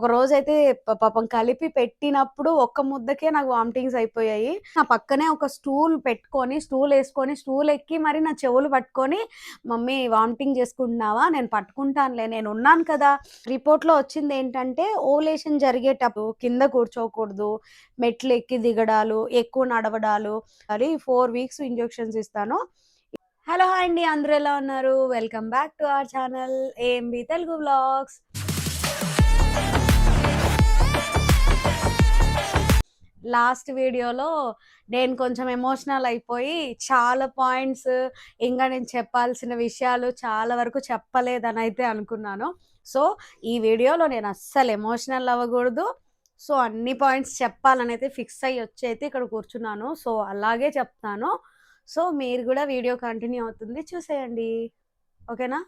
ఒక రోజు అయితే పాపం కలిపి పెట్టినప్పుడు ఒక్క ముద్దకే నాకు వామిటింగ్స్ అయిపోయాయి. నా పక్కనే ఒక స్టూల్ పెట్టుకొని, స్టూల్ వేసుకొని స్టూల్ ఎక్కి మరి నా చెవులు పట్టుకొని, "మమ్మీ వామిటింగ్ చేసుకుంటున్నావా? నేను పట్టుకుంటానులే నేను ఉన్నాను కదా!" రిపోర్ట్‌లో వచ్చింది ఏంటంటే ఓలేషన్ జరిగేటప్పుడు కింద కూర్చోకూడదు, మెట్లు ఎక్కి దిగడాలు, ఎక్కువ నడవడాలు, అది ఫోర్ వీక్స్ ఇంజెక్షన్స్ ఇస్తాను. హలో! హాయ్ అండి. అందరూ ఎలా ఉన్నారు? Welcome back to our channel AMB Telugu vlogs. Last వీడియోలో నేను కొంచెం ఎమోషనల్ అయిపోయి, చాలా పాయింట్స్ ఇంకా నేను చెప్పాల్సిన విషయాలు చాలా వరకు చెప్పలేదని అయితే అనుకున్నాను. సో, ఈ వీడియోలో నేను అస్సలు ఎమోషనల్ అవ్వకూడదు సో, అన్ని పాయింట్స్ చెప్పాలని అయితే ఫిక్స్ అయ్యి వచ్చైతే ఇక్కడ కూర్చున్నాను. సో, అలాగే చెప్తాను. సో, మీరు కూడా వీడియో కంటిన్యూ అవుతుంది చూసేయండి. ఓకేనా?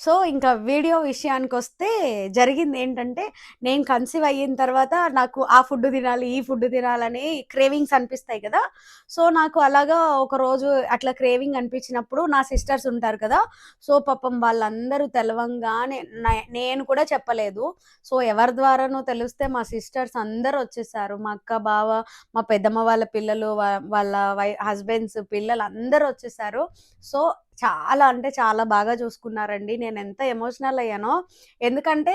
సో, ఇంకా వీడియో విషయానికి వస్తే జరిగింది ఏంటంటే నేను కన్సీవ్ అయిన తర్వాత నాకు ఆ ఫుడ్ తినాలి, ఈ ఫుడ్ తినాలని క్రేవింగ్స్ అనిపిస్తాయి కదా! సో, నాకు అలాగా ఒకరోజు అట్లా క్రేవింగ్ అనిపించినప్పుడు నా సిస్టర్స్ ఉంటారు కదా! సో, పాపం వాళ్ళందరూ తెలవంగానే నే నేను కూడా చెప్పలేదు. సో, ఎవరి ద్వారానో తెలిస్తే మా సిస్టర్స్ అందరూ వచ్చేసారు. మా అక్క, బావ, మా పెద్దమ్మ వాళ్ళ పిల్లలు, వాళ్ళ వై హస్బెండ్స్, పిల్లలు అందరూ వచ్చేసారు. సో, చాలా అంటే చాలా బాగా చూసుకున్నారండి. నేను ఎంత ఎమోషనల్ అయ్యానో, ఎందుకంటే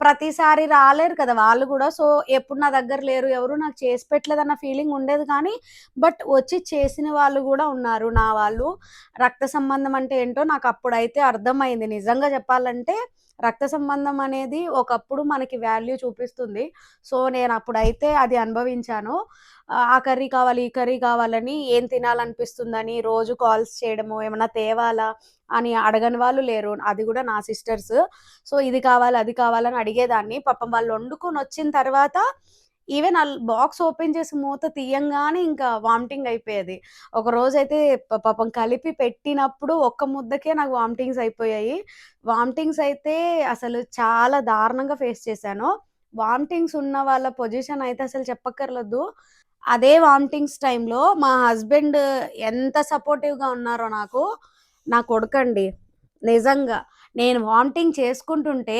ప్రతిసారి రాలేరు కదా! వాళ్ళు కూడా సో, ఎప్పుడు నా దగ్గర లేరు, ఎవరు నాకు చేసి పెట్టలేదు అన్న ఫీలింగ్ ఉండేది కానీ, బట్ వచ్చి చేసిన వాళ్ళు కూడా ఉన్నారు నా వాళ్ళు. రక్త సంబంధం అంటే ఏంటో నాకు అప్పుడైతే అర్థమైంది. నిజంగా చెప్పాలంటే రక్త సంబంధం అనేది ఒకప్పుడు మనకి వాల్యూ చూపిస్తుంది. సో, నేను అప్పుడైతే అది అనుభవించాను. ఆ కర్రీ కావాలి, ఈ కర్రీ కావాలని, ఏం తినాలనిపిస్తుందని రోజు కాల్స్ చేయడము, ఏమైనా తేవాలా అని అడగని వాళ్ళు లేరు. అది కూడా నా సిస్టర్స్. సో, ఇది కావాలి, అది కావాలని అడిగేదాన్ని. పాపం వాళ్ళు వండుకొనొచ్చిన తర్వాత ఈవెన్ ఆ బాక్స్ ఓపెన్ చేసి మూత తీయంగానే ఇంకా వామిటింగ్ అయిపోయేది. ఒక రోజైతే అయితే పాపం కలిపి పెట్టినప్పుడు ఒక్క ముద్దకే నాకు వామిటింగ్స్ అయిపోయాయి. వామిటింగ్స్ అయితే అసలు చాలా దారుణంగా ఫేస్ చేశాను. వామిటింగ్స్ ఉన్న వాళ్ళ పొజిషన్ అయితే అసలు చెప్పక్కర్లేదు. అదే వామిటింగ్స్ టైంలో మా హస్బెండ్ ఎంత సపోర్టివ్‌గా ఉన్నారో నాకు, నా కొడుకండి. నిజంగా. నేను వామిటింగ్ చేసుకుంటుంటే,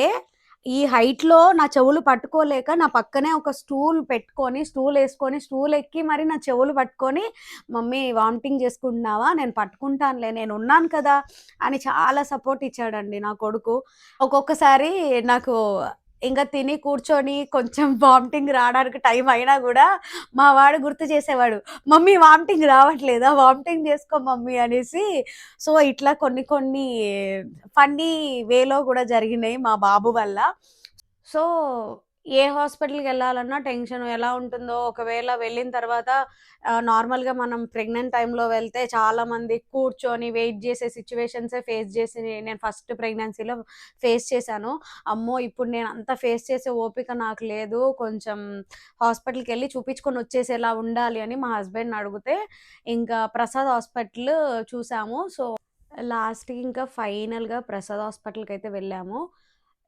ఈ హైట్‌లో నా చెవులు పట్టుకోలేక నా పక్కనే ఒక స్టూల్ పెట్టుకొని, స్టూల్ వేసుకొని స్టూల్ ఎక్కి మరి నా చెవులు పట్టుకొని, "మమ్మీ వామిటింగ్ చేసుకుంటున్నావా? నేను పట్టుకుంటానులే నేను ఉన్నాను కదా!" అని చాలా సపోర్ట్ ఇచ్చాడండి నా కొడుకు. ఒక్కొక్కసారి నాకు ఇంకా తిని కూర్చొని కొంచెం వామిటింగ్ రాడానికి టైం అయినా కూడా మా వాడు గుర్తు చేసేవాడు. "మమ్మీ వామిటింగ్ రావట్లేదా? వామిటింగ్ చేసుకో మమ్మీ" అనేసి. సో, ఇట్లా కొన్ని కొన్ని ఫన్నీ వేలో కూడా జరిగినాయి మా బాబు వల్ల. సో, ఏ హాస్పిటల్కి వెళ్ళాలన్నా టెన్షన్ ఎలా ఉంటుందో, ఒకవేళ వెళ్ళిన తర్వాత నార్మల్‌గా మనం ప్రెగ్నెంట్ టైంలో వెళ్తే చాలామంది కూర్చొని వెయిట్ చేసే సిచ్యువేషన్సే ఫేస్ చేసి నేను ఫస్ట్ ప్రెగ్నెన్సీలో ఫేస్ చేశాను. అమ్మో! ఇప్పుడు నేను అంత ఫేస్ చేసే ఓపిక నాకు లేదు. కొంచెం హాస్పిటల్కి వెళ్ళి చూపించుకొని వచ్చేసేలా ఉండాలి అని మా హస్బెండ్‌ని అడిగితే, ఇంకా ప్రసాద్ హాస్పిటల్ చూసాము. సో, లాస్ట్‌కి ఇంకా ఫైనల్‌గా ప్రసాద్ హాస్పిటల్కి అయితే వెళ్ళాము.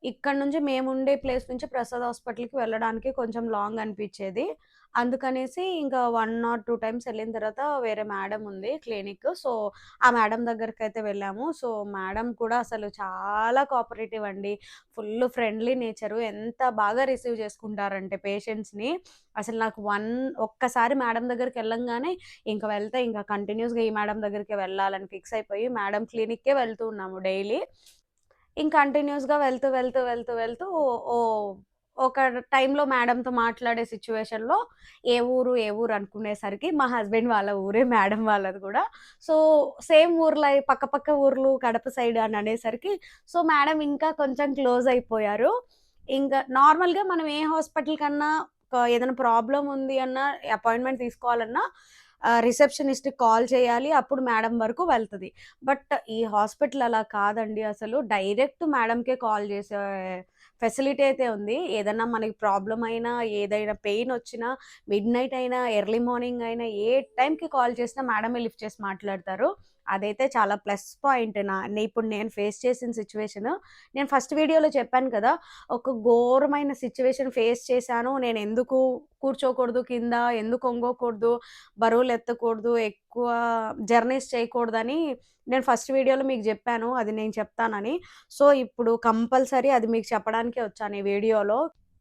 ఇక్కడ నుంచి మేము ఉండే ప్లేస్ నుంచి ప్రసాద్ హాస్పిటల్‌కి వెళ్ళడానికి కొంచెం లాంగ్ అనిపించేది అందుకనేసి ఇంకా వన్ ఆర్ టూ టైమ్స్ వెళ్ళిన తర్వాత వేరే మేడం ఉంది క్లినిక్. సో, ఆ మేడం దగ్గరికైతే వెళ్ళాము. సో, మేడం కూడా అసలు చాలా కోఆపరేటివ్ అండి. Full friendly nature. ఎంత బాగా రిసీవ్ చేసుకుంటారంటే పేషెంట్స్‌ని. అసలు నాకు వన్ ఒక్కసారి మేడం దగ్గరికెళ్ళంగానే ఇంక వెళ్తే ఇంకా కంటిన్యూస్‌గా ఈ మేడం దగ్గరికి వెళ్ళాలని ఫిక్స్ అయిపోయి మేడం క్లినిక్కే వెళ్తూ ఉన్నాము డైలీ. ఇంక కంటిన్యూస్‌గా వెళ్తూ, వెళ్తూ, వెళ్తూ, వెళ్తూ ఓ ఒక టైంలో మేడంతో మాట్లాడే సిచ్యువేషన్లో ఏ ఊరు, ఏ ఊరు అనుకునేసరికి మా హస్బెండ్ వాళ్ళ ఊరే మేడం వాళ్ళది కూడా సో, సేమ్ ఊర్లో పక్క పక్క ఊర్లు కడప సైడ్ అని అనేసరికి సో, మేడం ఇంకా కొంచెం క్లోజ్ అయిపోయారు. ఇంకా నార్మల్‌గా మనం ఏ హాస్పిటల్ కన్నా ఏదైనా ప్రాబ్లం ఉంది అన్నా, అపాయింట్‌మెంట్ తీసుకోవాలన్నా రిసెప్షనిస్ట్ కాల్ చేయాలి. అప్పుడు మేడం వరకు వెళ్తుంది బట్ ఈ హాస్పిటల్ అలా కాదండి అసలు. డైరెక్ట్ మేడంకే కాల్ చేసే ఫెసిలిటీ అయితే ఉంది. ఏదన్నా మనకి ప్రాబ్లం అయినా, ఏదైనా పెయిన్ వచ్చినా, మిడ్ నైట్ అయినా, ఎర్లీ మార్నింగ్ అయినా, ఏ టైంకి కాల్ చేసినా మేడమే లిఫ్ట్ చేసి మాట్లాడతారు. అదైతే చాలా ప్లస్ పాయింట్ నా ఇప్పుడు నేను ఫేస్ చేసిన సిట్యుయేషన్. నేను ఫస్ట్ వీడియోలో చెప్పాను కదా! ఒక ఘోరమైన సిచ్యువేషన్ ఫేస్ చేశాను. నేను ఎందుకు కూర్చోకూడదు కింద, ఎందుకు ఒంగోకూడదు, బరువులు ఎత్తకూడదు, ఎక్కువ జర్నీస్ చేయకూడదని నేను ఫస్ట్ వీడియోలో మీకు చెప్పాను. అది నేను చెప్తానని. సో, ఇప్పుడు కంపల్సరీ అది మీకు చెప్పడానికే వచ్చాను ఈ వీడియోలో.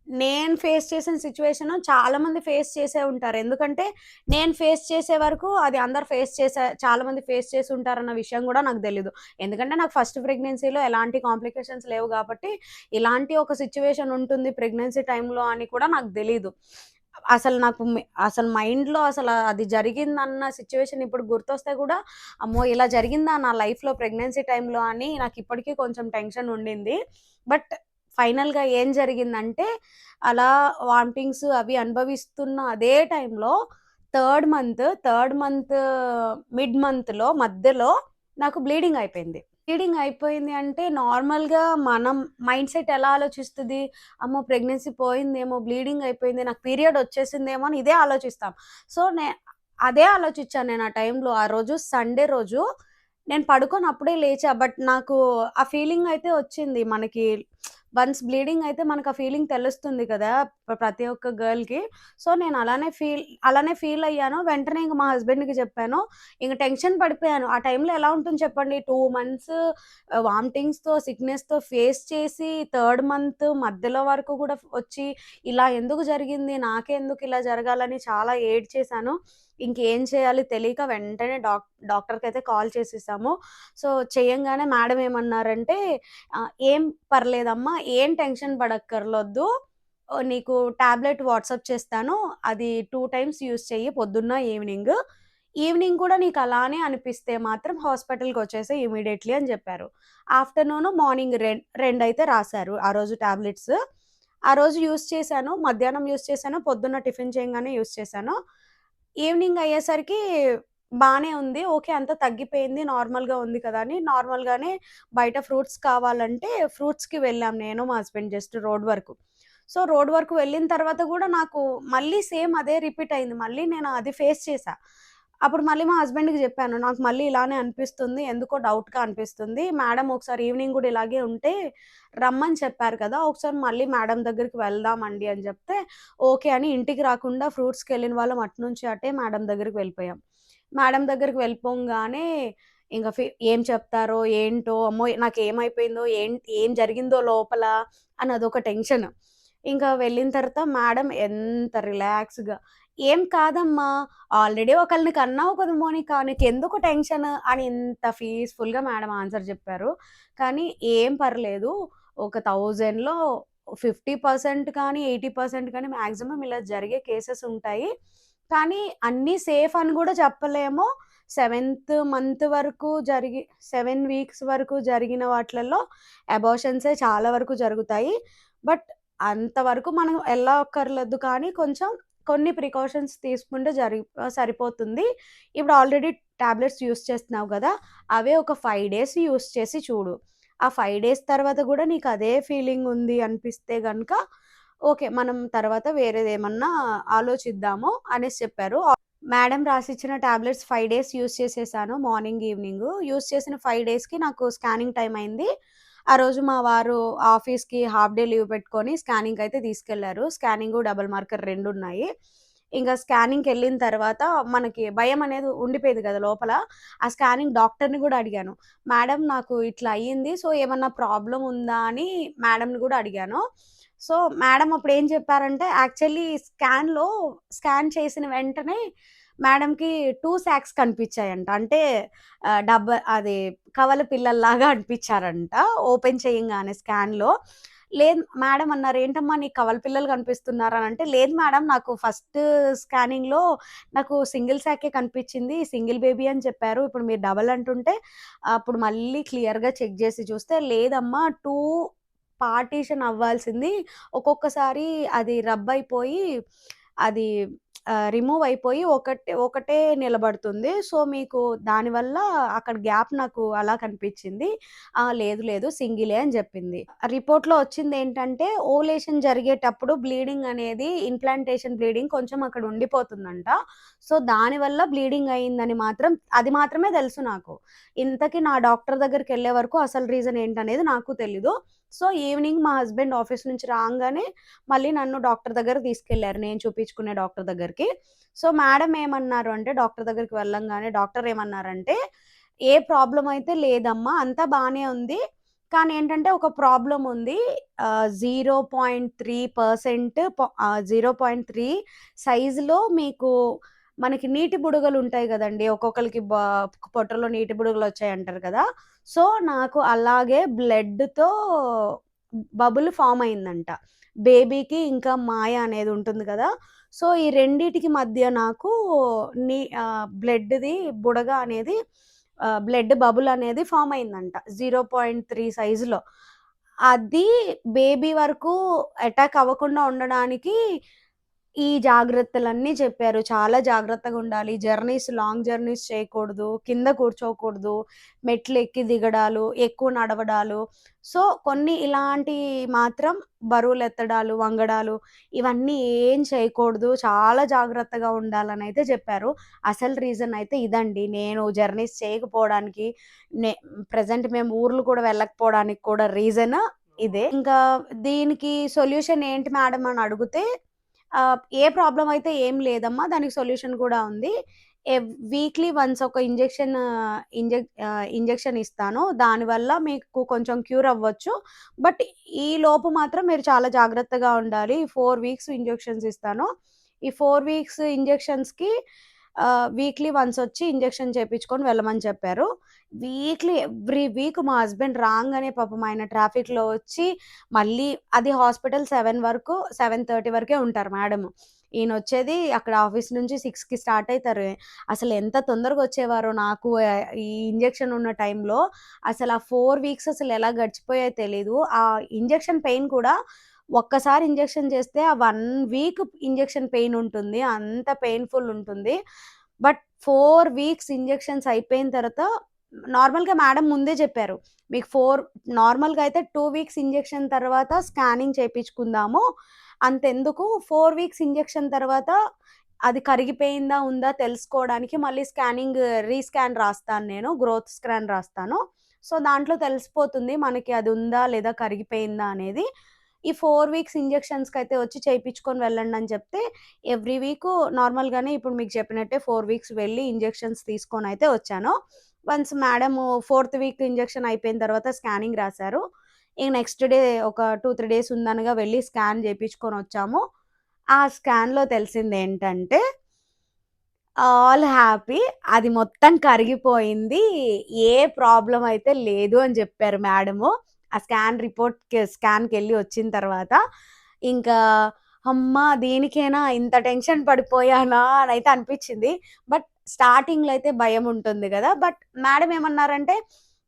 నేను ఫేస్ చేసిన సిచ్యువేషన్ చాలా మంది ఫేస్ చేసే ఉంటారు. ఎందుకంటే నేను ఫేస్ చేసే వరకు అది అందరు ఫేస్ చేసే చాలా మంది ఫేస్ చేసి ఉంటారన్న విషయం కూడా నాకు తెలీదు. ఎందుకంటే నాకు ఫస్ట్ ప్రెగ్నెన్సీలో ఎలాంటి కాంప్లికేషన్స్ లేవు కాబట్టి ఇలాంటి ఒక సిచ్యువేషన్ ఉంటుంది ప్రెగ్నెన్సీ టైంలో అని కూడా నాకు తెలీదు. అసలు నాకు అసలు మైండ్లో అసలు అది జరిగిందన్న సిచ్యువేషన్ ఇప్పుడు గుర్తొస్తే కూడా అమ్మో ఇలా జరిగిందా నా లైఫ్లో ప్రెగ్నెన్సీ టైంలో అని నాకు ఇప్పటికీ కొంచెం టెన్షన్ ఉండింది. బట్ ఫైనల్గా ఏం జరిగిందంటే అలా వామిటింగ్స్ అవి అనుభవిస్తున్న అదే టైంలో third month third month mid మంత్లో మధ్యలో నాకు బ్లీడింగ్ అయిపోయింది. బ్లీడింగ్ అయిపోయింది అంటే నార్మల్గా మనం మైండ్ సెట్ ఎలా ఆలోచిస్తుంది? అమ్మో ప్రెగ్నెన్సీ పోయిందేమో బ్లీడింగ్ అయిపోయింది నాకు పీరియడ్ వచ్చేసిందేమో అని ఇదే ఆలోచిస్తాం. సో నే అదే ఆలోచించాను నేను ఆ టైంలో. ఆ రోజు సండే రోజు నేను పడుకొని అప్పుడే లేచా బట్ నాకు ఆ ఫీలింగ్ అయితే వచ్చింది. మనకి వన్స్ బ్లీడింగ్ అయితే మనకు ఆ ఫీలింగ్ తెలుస్తుంది కదా ప్రతి ఒక్క గర్ల్కి. సో నేను అలానే ఫీల్ అలానే ఫీల్ అయ్యాను. వెంటనే ఇంక మా హస్బెండ్కి చెప్పాను. ఇంక టెన్షన్ పడిపోయాను. ఆ టైంలో ఎలా ఉంటుంది చెప్పండి? టూ మంత్స్ వామిటింగ్స్తో సిక్నెస్తో ఫేస్ చేసి థర్డ్ మంత్ మధ్యలో వరకు కూడా వచ్చి ఇలా ఎందుకు జరిగింది? నాకే ఎందుకు ఇలా జరగాలని చాలా ఏడ్ చేశాను ఇంకేం చేయాలి తెలియక వెంటనే డాక్ డాక్టర్కి అయితే కాల్ చేసేసాము. సో చేయంగానే మేడం ఏమన్నారంటే ఏం పర్లేదమ్మా ఏం టెన్షన్ పడక్కర్లొద్దు. నీకు ట్యాబ్లెట్ వాట్సాప్ చేస్తాను. అది టూ టైమ్స్ యూస్ చెయ్యి పొద్దున్న ఈవినింగ్. ఈవినింగ్ కూడా నీకు అలానే అనిపిస్తే మాత్రం హాస్పిటల్కి వచ్చేసి ఇమీడియట్లీ అని చెప్పారు. ఆఫ్టర్నూన్ మార్నింగ్ రెండు రెండు అయితే రాశారు ఆ రోజు టాబ్లెట్స్. ఆ రోజు యూస్ చేశాను మధ్యాహ్నం యూస్ చేశాను పొద్దున్న టిఫిన్ చేయగానే యూస్ చేశాను. ఈవినింగ్ అయ్యేసరికి బాగానే ఉంది. ఓకే అంతా తగ్గిపోయింది నార్మల్గా ఉంది కదా అని. నార్మల్గానే బయట ఫ్రూట్స్ కావాలంటే ఫ్రూట్స్కి వెళ్ళాం నేను మా హస్బెండ్ జస్ట్ రోడ్ వరకు. సో రోడ్ వరకు వెళ్ళిన తర్వాత కూడా నాకు మళ్ళీ సేమ్ అదే రిపీట్ అయింది. మళ్ళీ నేను అది ఫేస్ చేశా. అప్పుడు మళ్ళీ మా హస్బెండ్కి చెప్పాను నాకు మళ్ళీ ఇలానే అనిపిస్తుంది ఎందుకో డౌట్గా అనిపిస్తుంది. మేడం ఒకసారి ఈవినింగ్ కూడా ఇలాగే ఉంటే రమ్మని చెప్పారు కదా ఒకసారి మళ్ళీ మేడం దగ్గరికి వెళ్దామండి అని చెప్తే ఓకే అని ఇంటికి రాకుండా ఫ్రూట్స్కి వెళ్ళిన వాళ్ళం అటు నుంచి అటే మేడం దగ్గరికి వెళ్ళిపోయాం. మేడం దగ్గరికి వెళ్ళిపోగానే ఇంకా ఫి- ఏం చెప్తారో ఏంటో అమ్మో నాకు ఏమైపోయిందో ఏం ఏం జరిగిందో లోపల అని అదొక టెన్షన్. ఇంకా వెళ్ళిన తర్వాత మేడం ఎంత రిలాక్స్గా ఏం కాదమ్మా? ఆల్రెడీ ఒకళ్ళని కన్నావు కదా మోనికా నీకు ఎందుకు టెన్షన్? అని ఇంత పీస్ఫుల్గా మేడం ఆన్సర్ చెప్పారు. కానీ ఏం పర్లేదు. ఒక థౌజండ్లో ఫిఫ్టీ పర్సెంట్ కానీ ఎయిటీ పర్సెంట్ కానీ మ్యాక్సిమం ఇలా జరిగే కేసెస్ ఉంటాయి. కానీ అన్నీ సేఫ్ అని కూడా చెప్పలేము. సెవెంత్ మంత్ వరకు జరిగి సెవెన్ వీక్స్ వరకు జరిగిన వాటిలలో అబార్షన్సే చాలా వరకు జరుగుతాయి. బట్ అంతవరకు మనం వెళ్ళక్కర్లేదు కానీ కొంచెం కొన్ని ప్రికాషన్స్ తీసుకుంటే జరి సరిపోతుంది. ఇప్పుడు ఆల్రెడీ ట్యాబ్లెట్స్ యూస్ చేస్తున్నావు కదా అవే ఒక ఫైవ్ డేస్ యూస్ చేసి చూడు. ఆ ఫైవ్ డేస్ తర్వాత కూడా నీకు అదే ఫీలింగ్ ఉంది అనిపిస్తే కనుక ఓకే మనం తర్వాత వేరేది ఏమన్నా ఆలోచిద్దాము అనేసి చెప్పారు. మేడం రాసిచ్చిన టాబ్లెట్స్ ఫైవ్ డేస్ యూస్ చేసేసాను మార్నింగ్ ఈవినింగ్. యూస్ చేసిన ఫైవ్ డేస్కి నాకు స్కానింగ్ టైం అయింది. ఆ రోజు మా వారు ఆఫీస్కి హాఫ్ డే లీవ్ పెట్టుకొని స్కానింగ్ అయితే తీసుకెళ్ళారు. స్కానింగ్ డబుల్ మార్కర్ రెండు ఉన్నాయి ఇంకా స్కానింగ్కి వెళ్ళిన తర్వాత మనకి భయం అనేది ఉండిపోయేది కదా లోపల. ఆ స్కానింగ్ డాక్టర్ని కూడా అడిగాను. మేడం నాకు ఇట్లా అయ్యింది సో ఏమన్నా ప్రాబ్లం ఉందా? అని మేడంని కూడా అడిగాను. సో మేడం అప్పుడు ఏం చెప్పారంటే యాక్చువల్లీ స్కాన్లో స్కాన్ చేసిన వెంటనే మేడంకి టూ శాక్స్ కనిపించాయంట. అంటే డబ్బ అది కవల పిల్లల్లాగా అనిపించారంట ఓపెన్ చేయంగానే స్కాన్లో. లేదు మేడం అన్నారు ఏంటమ్మా నీకు కవల పిల్లలు కనిపిస్తున్నారు అని అంటే లేదు మేడం నాకు ఫస్ట్ స్కానింగ్లో నాకు సింగిల్ శాకే కనిపించింది సింగిల్ బేబీ అని చెప్పారు. ఇప్పుడు మీరు డబల్ అంటుంటే అప్పుడు మళ్ళీ క్లియర్గా చెక్ చేసి చూస్తే లేదమ్మా టూ పార్టీషన్ అవ్వాల్సింది. ఒక్కొక్కసారి అది రబ్ అయిపోయి అది రిమూవ్ అయిపోయి ఒకటే ఒకటే నిలబడుతుంది. సో మీకు దానివల్ల అక్కడ గ్యాప్ నాకు అలా కనిపించింది. లేదు లేదు సింగిలే అని చెప్పింది. రిపోర్ట్లో వచ్చింది ఏంటంటే ఓలేషన్ జరిగేటప్పుడు బ్లీడింగ్ అనేది ఇంప్లాంటేషన్ బ్లీడింగ్ కొంచెం అక్కడ ఉండిపోతుందంట. సో దానివల్ల బ్లీడింగ్ అయిందని మాత్రం అది మాత్రమే తెలుసు నాకు. ఇంతకీ నా డాక్టర్ దగ్గరికి వెళ్ళే వరకు అసలు రీజన్ ఏంటనేది నాకు తెలీదు. సో ఈవినింగ్ మా హస్బెండ్ ఆఫీస్ నుంచి రాగానే మళ్ళీ నన్ను డాక్టర్ దగ్గర తీసుకెళ్ళారు. నేను చూపించుకునే డాక్టర్ దగ్గరికి. సో మేడం ఏమన్నారు అంటే డాక్టర్ దగ్గరికి వెళ్ళంగానే డాక్టర్ ఏమన్నారంటే ఏ ప్రాబ్లం అయితే లేదమ్మా అంతా బాగానే ఉంది. కానీ ఏంటంటే ఒక ప్రాబ్లం ఉంది. Zero point three percent zero point three సైజులో మీకు మనకి నీటి బుడగలు ఉంటాయి కదండి ఒక్కొక్కరికి పొట్టలో నీటి బుడుగలు వచ్చాయి అంటారు కదా! సో, నాకు అలాగే బ్లడ్‌తో బబుల్ ఫామ్ అయిందంట. బేబీకి ఇంకా మాయ అనేది ఉంటుంది కదా సో, ఈ రెండిటికి మధ్య నాకు నీ బ్లడ్‌ది బుడగ అనేది బ్లడ్ బబుల్ అనేది ఫామ్ అయిందంట. 0.3 సైజులో. అది బేబీ వరకు అటాక్ అవ్వకుండా ఉండడానికి ఈ జాగ్రత్తలన్నీ చెప్పారు. చాలా జాగ్రత్తగుండాలి. జర్నీస్ లాంగ్ జర్నీస్ చేయకూడదు. కింద కూర్చోకూడదు. మెట్లెక్కి దిగడాలు, ఎక్కువ నడవడాలు. సో, కొన్ని ఇలాంటియి మాత్రం బరువులెత్తడాలు, వంగడాలు ఇవన్నీ ఏం చేయకూడదు. చాలా జాగ్రత్తగా ఉండాలనైతే చెప్పారు. అసలు రీజన్ అయితే ఇదండి. నేను జర్నీస్ చేయకపోవడానికి నే ప్రెజెంట్ మేము ఊర్లు కూడా వెళ్ళకపోవడానికి కూడా రీజన్ ఇదే. ఇంకా దీనికి సొల్యూషన్ ఏంటి మేడం అని అడిగితే ఏ ప్రాబ్లమ్ అయితే ఏం లేదమ్మా. దానికి సొల్యూషన్ కూడా ఉంది. ఎవ్ వీక్లీ వన్స్ ఒక ఇంజెక్షన్ ఇంజెక్ ఇంజెక్షన్ ఇస్తాను. దానివల్ల మీకు కొంచెం క్యూర్ అవ్వచ్చు. బట్ ఈ లోపు మాత్రం మీరు చాలా జాగ్రత్తగా ఉండాలి. ఫోర్ వీక్స్ ఇంజెక్షన్స్ ఇస్తాను. ఈ ఫోర్ వీక్స్ ఇంజెక్షన్స్‌కి వీక్లీ వన్స్ వచ్చి ఇంజెక్షన్ చేయించుకొని వెళ్ళమని చెప్పారు. వీక్లీ ఎవ్రీ వీక్ మా హస్బెండ్ రాంగానే పాపం ఆయన ట్రాఫిక్‌లో వచ్చి మళ్ళీ అది హాస్పిటల్ సెవెన్ వరకు 7:30 వరకే ఉంటారు మేడం ఈయన వచ్చేది అక్కడ ఆఫీస్ నుంచి సిక్స్కి స్టార్ట్ అవుతారు అసలు ఎంత తొందరగా వచ్చేవారో నాకు ఈ ఇంజెక్షన్ ఉన్న టైంలో అసలు ఆ ఫోర్ వీక్స్ అసలు ఎలా గడిచిపోయాయో తెలీదు. ఆ ఇంజెక్షన్ పెయిన్ కూడా ఒక్కసారి ఇంజెక్షన్ చేస్తే ఆ వన్ వీక్ ఇంజెక్షన్ పెయిన్ ఉంటుంది. అంత పెయిన్‌ఫుల్ ఉంటుంది. బట్ ఫోర్ వీక్స్ ఇంజెక్షన్స్ అయిపోయిన తర్వాత నార్మల్‌గా మేడం ముందే చెప్పారు. మీకు ఫోర్ నార్మల్‌గా అయితే టూ వీక్స్ ఇంజెక్షన్ తర్వాత స్కానింగ్ చేయించుకుందాము అంతెందుకు ఫోర్ వీక్స్ ఇంజెక్షన్ తర్వాత అది కరిగిపోయిందా? ఉందా? తెలుసుకోవడానికి మళ్ళీ స్కానింగ్ రీస్కాన్ రాస్తాను నేను. గ్రోత్ స్కాన్ రాస్తాను. సో, దాంట్లో తెలిసిపోతుంది మనకి అది ఉందా? లేదా? కరిగిపోయిందా? అనేది. ఈ ఫోర్ వీక్స్ ఇంజెక్షన్స్కి అయితే వచ్చి చేపించుకొని వెళ్ళండని చెప్తే ఎవ్రీ వీకు నార్మల్‌గానే ఇప్పుడు మీకు చెప్పినట్టే ఫోర్ వీక్స్ వెళ్ళి ఇంజెక్షన్స్ అయితే వచ్చాను. Once madam fourth week injection అయిపోయిన తర్వాత స్కానింగ్ రాశారు ఇక నెక్స్ట్ డే ఒక 2, 3 డేస్ ఉందనగా వెళ్ళి స్కాన్ చేయించుకొని వచ్చాము ఆ స్కాన్‌లో తెలిసింది ఏంటంటే ఆల్ హ్యాపీ. అది మొత్తం కరిగిపోయింది. ఏ ప్రాబ్లం అయితే లేదు అని చెప్పారు మేడము. ఆ స్కాన్ రిపోర్ట్‌కి స్కాన్‌కెళ్ళి వచ్చిన తర్వాత. ఇంకా అమ్మ దేనికైనా ఇంత టెన్షన్ పడిపోయానా అని అయితే అనిపించింది. బట్ స్టార్టింగ్‌లో అయితే భయం ఉంటుంది కదా బట్ మేడం ఏమన్నారంటే,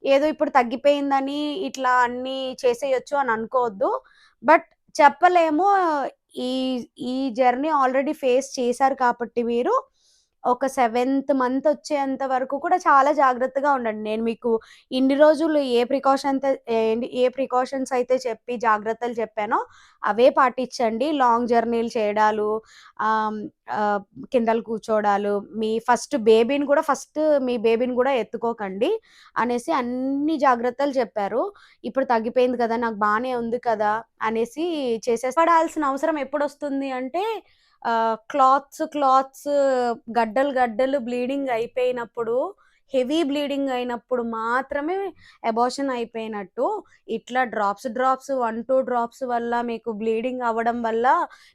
ఏదో ఇప్పుడు తగ్గిపోయిందని ఇట్లా అన్నీ చేసేయొచ్చు అని అనుకోవద్దు. బట్ చెప్పలేము. ఈ ఈ జర్నీ ఆల్రెడీ ఫేస్ చేశారు కాబట్టి మీరు ఒక సెవెంత్ మంత్ వచ్చేంత వరకు కూడా చాలా జాగ్రత్తగా ఉండండి. నేను మీకు ఇన్ని రోజులు ఏ ప్రికాషన్ ఏ ప్రికాషన్స్ అయితే చెప్పి జాగ్రత్తలు చెప్పానో అవే పాటించండి. లాంగ్ జర్నీలు చేయడాలు, కిందలు కూర్చోడాలు మీ ఫస్ట్ బేబీని కూడా ఫస్ట్ మీ బేబీని కూడా ఎత్తుకోకండి అనేసి అన్ని జాగ్రత్తలు చెప్పారు. ఇప్పుడు తగ్గిపోయింది కదా! నాకు బాగానే ఉంది కదా! అనేసి చేసేసి పడాల్సిన అవసరం ఎప్పుడొస్తుంది అంటే క్లాత్స్ క్లాత్స్ గడ్డలు గడ్డలు బ్లీడింగ్ అయిపోయినప్పుడు, హెవీ బ్లీడింగ్ అయినప్పుడు మాత్రమే అబార్షన్ అయిపోయినట్టు. ఇట్లా డ్రాప్స్ డ్రాప్స్ 1, 2 డ్రాప్స్ వల్ల మీకు బ్లీడింగ్ అవ్వడం వల్ల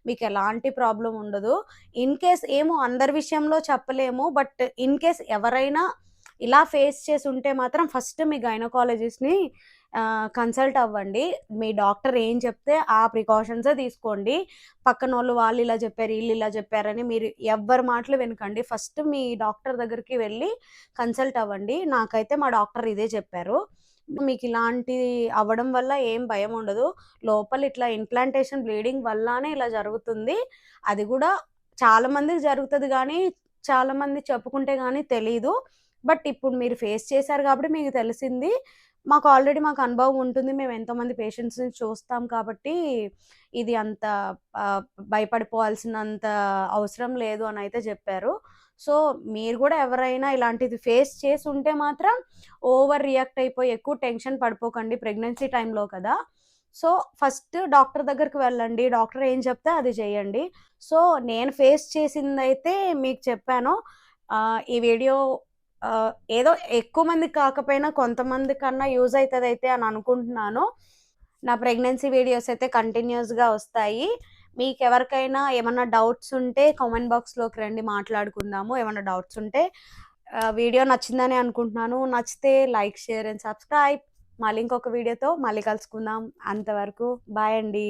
మీకు ఎలాంటి ప్రాబ్లం ఉండదు. ఇన్ కేస్ ఏమో అందరి విషయంలో చెప్పలేము. బట్ ఇన్ కేస్ ఎవరైనా ఇలా ఫేస్ చేసి ఉంటే మాత్రం ఫస్ట్ మీ గైనకాలజిస్ట్‌ని కన్సల్ట్ అవ్వండి. మీ డాక్టర్ ఏం చెప్తే ఆ ప్రికాషన్సే తీసుకోండి. పక్కన వాళ్ళు వాళ్ళు ఇలా చెప్పారు, వీళ్ళు ఇలా చెప్పారని మీరు ఎవ్వరి మాటలు వినకండి. ఫస్ట్ మీ డాక్టర్ దగ్గరికి వెళ్ళి కన్సల్ట్ అవ్వండి. నాకైతే మా డాక్టర్ ఇదే చెప్పారు. మీకు ఇలాంటిది అవ్వడం వల్ల ఏం భయం ఉండదు. లోపల ఇట్లా ఇంప్లాంటేషన్ బ్లీడింగ్ వల్లనే ఇలా జరుగుతుంది. అది కూడా చాలా మందికి కానీ చాలామంది చాలా మంది చెప్పుకుంటే కానీ తెలీదు. బట్ ఇప్పుడు మీరు ఫేస్ చేశారు కాబట్టి మీకు తెలిసింది. మాకు ఆల్రెడీ మాకు అనుభవం ఉంటుంది. మేము ఎంతోమంది పేషెంట్స్‌ని చూస్తాం కాబట్టి ఇది అంత భయపడిపోవాల్సినంత అవసరం లేదు అని అయితే చెప్పారు. సో, మీరు కూడా ఎవరైనా ఇలాంటిది ఫేస్ చేసి ఉంటే మాత్రం ఓవర్ రియాక్ట్ అయిపోయి ఎక్కువ టెన్షన్ పడిపోకండి. ప్రెగ్నెన్సీ టైంలో కదా! సో, ఫస్ట్ డాక్టర్ దగ్గరికి వెళ్ళండి. డాక్టర్ ఏం చెప్తే అది చేయండి. సో, నేను ఫేస్ చేసిందైతే మీకు చెప్పాను. ఈ వీడియో ఏదో ఎక్కువ మందికి కాకపోయినా కొంతమంది కన్నా యూజ్ అయితే అని అనుకుంటున్నాను. నా ప్రెగ్నెన్సీ వీడియోస్ అయితే కంటిన్యూస్‌గా వస్తాయి. మీకు ఎవరికైనా ఏమన్నా డౌట్స్ ఉంటే కామెంట్ బాక్స్‌లోకి రండి మాట్లాడుకుందాము. ఏమన్నా డౌట్స్ ఉంటే. వీడియో నచ్చిందనే అనుకుంటున్నాను. నచ్చితే లైక్, షేర్ అండ్ సబ్స్క్రైబ్. మళ్ళీ ఇంకొక వీడియోతో మళ్ళీ కలుసుకుందాం. అంతవరకు బాయ్ అండి.